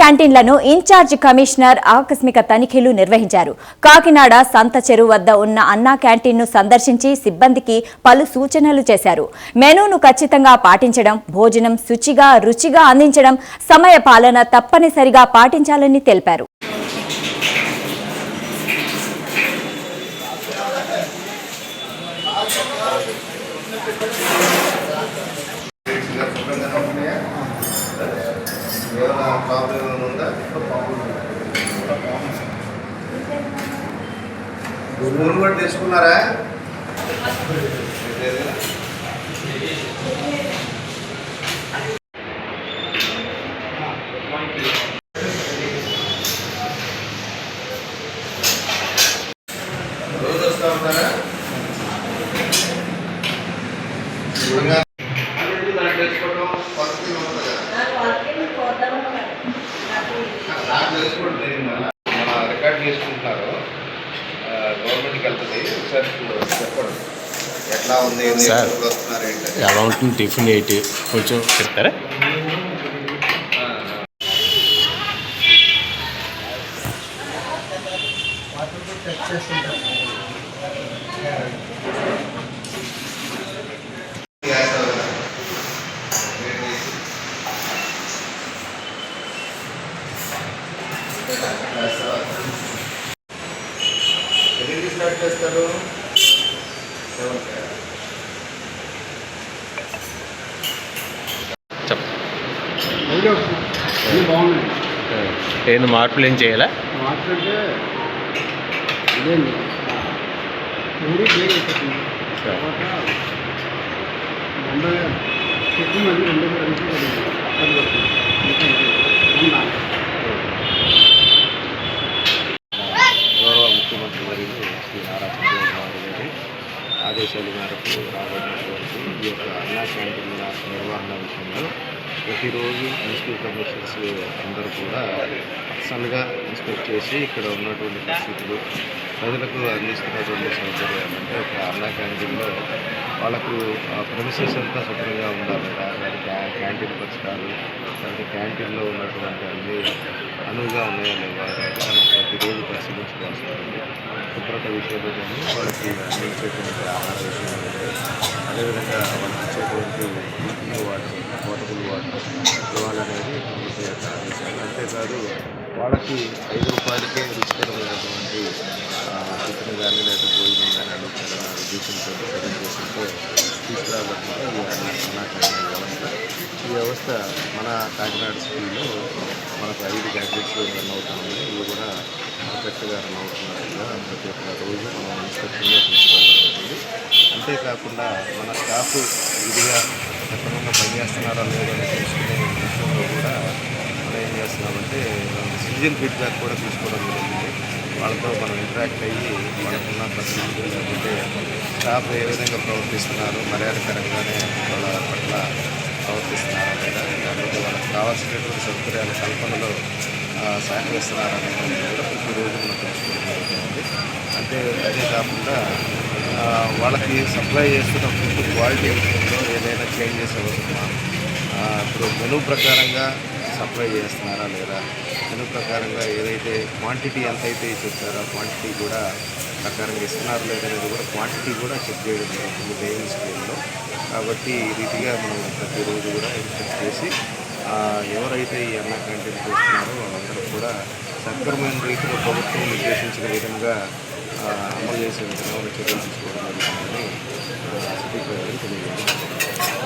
క్యాంటీన్లను incharge commissioner ఆకస్మిక తనిఖీలు నిర్వహించారు. కాకినాడ సంత చెరువు వద్ద ఉన్న అన్నా క్యాంటీన్ను సందర్శించి సిబ్బందికి పలు సూచనలు చేశారు. మెనూను ఖచ్చితంగా పాటించడం భోజనం శుచిగా రుచిగా అందించడం సమయ పాలన తప్పనిసరిగా పాటించాలని తెలిపారు. ఏమైనా ప్రాబ్లం ఏమైనా ఉందా? నూనె కూడా తెచ్చుకున్నారా రోజు వస్తూ ఉంటారా? చేసుకుంటున్నారు ఆ, గవర్నమెంట్కి వెళ్తుంది. ఒకసారి చెప్పండి. ఎట్లా ఉంది? సార్. వస్తున్నారు ఎలా ఉంటుంది టిఫిన్ ఏంటి? కొంచెం చెప్తారా? గ్యాస్ ఎన్నింటికి స్టార్ట్ చేస్తారు? బాగుంది ఏంది మార్పులు ఏం చేయాలా? బ్రేక్ అయిపోతుంది తర్వాత రెండో చెట్టు మళ్ళీ రెండో వర్యులు శ్రీ నారా చంద్రబాబు గారి ఆదేశాల మేరకు రాబోతున్నటువంటి ఈ యొక్క అన్నా క్యాంటీన్ల నిర్వహణ విషయంలో ప్రతిరోజు మున్సిపల్ కమిషనర్స్ అందరూ కూడా పర్సనల్గా ఇన్స్పెక్ట్ చేసి ఇక్కడ ఉన్నటువంటి పరిస్థితులు ప్రజలకు అందిస్తున్నటువంటి సౌకర్యాలు అంటే ఒక అన్నా క్యాంటీన్లో వాళ్ళకు ప్రమిసెస్ అంతా శుభ్రంగా ఉండాలి. క్యా- క్యాంటీన్ పరిష్కారాలు అంటే క్యాంటీన్లో ఉన్నటువంటి అన్ని అనువుగా ఉన్నాయా లేవా మనం ప్రతిరోజు పరిశీలించుకోవాల్సి ఉంటుంది. శుభ్రత విషయంలో కానీ వాళ్ళకి అందించేటువంటి ఆహార విషయంలో అదేవిధంగా వాళ్ళకి ఇచ్చేటువంటి ఈపీ వాటర్ పోర్టబుల్ వాటర్ ఇవ్వాలనేది ప్రభుత్వ యొక్క ఆదేశాలు. అంతేకాదు వాళ్ళకి ఐదు రూపాయలకే రుచికరమైనటువంటి ఆ, టిఫిన్ కానీ లేదా భోజనం కానీ అందించాలన్న ఉద్దేశంతో సదుద్దేశంతో తీసుకురాబట్టిన ఈ వ్యవస్థ ఈ వ్యవస్థ మన కాకినాడ స్కూల్లో మనకు ఐదు గ్యాడ్జెట్స్ రన్ అవుతా ఉన్నాయి ఇవి కూడా పర్ఫెక్ట్గా రన్ అవుతున్నట్టుగా ప్రతి ఒక్క రోజు మనం ఇన్స్ట్రక్షన్గా తీసుకోవాలి అంతేకాకుండా మన స్టాఫ్ ఇదిగా సక్రమంగా పనిచేస్తున్నారా లేదో అని తెలుసుకునే విషయంలో కూడా మనం ఏం చేస్తున్నామంటే సిటిజన్ ఫీడ్బ్యాక్ కూడా తీసుకోవడం జరుగుతుంది వాళ్ళతో మనం ఇంటరాక్ట్ అయ్యి వాళ్ళకున్న పరిస్థితులు లేకపోతే స్టాఫ్ ఏ విధంగా ప్రవర్తిస్తున్నారు మర్యాదకరంగానే వాళ్ళ పట్ల ప్రవర్తిస్తున్నారు లేదా లేకపోతే వాళ్ళకి కావాల్సినటువంటి సౌకర్యాల కల్పనలో సహకరిస్తున్నారనే కూడా అనేది రోజు మనం తెలుసుకోవడం జరుగుతుంది. అంటే అదే కాకుండా వాళ్ళకి సప్లై చేస్తున్న ఫుడ్ క్వాలిటీ ఏదైనా చేంజెస్ అవుతుందా? ఇప్పుడు మెనూ ప్రకారంగా సప్లై చేస్తున్నారా లేదా? దాని ప్రకారంగా ఏదైతే క్వాంటిటీ ఎంత అయితే చెప్తారో క్వాంటిటీ కూడా ప్రకారంగా ఇస్తున్నారా లేదా కూడా క్వాంటిటీ కూడా చెక్ చేయడం జరుగుతుంది వేయింగ్ స్కీమ్లో కాబట్టి ఈ రీతిగా మనం ప్రతిరోజు కూడా ఇన్ఫెక్ట్ చేసి ఎవరైతే ఈ అన్న కంటెంట్ చేస్తున్నారో వాళ్ళందరూ కూడా సక్రమైన రీతిలో ప్రభుత్వం నిర్దేశించిన విధంగా అమలు చేసే విధంగా చర్యలు తీసుకోవడం జరుగుతుందని సిటీ ప్రజలకు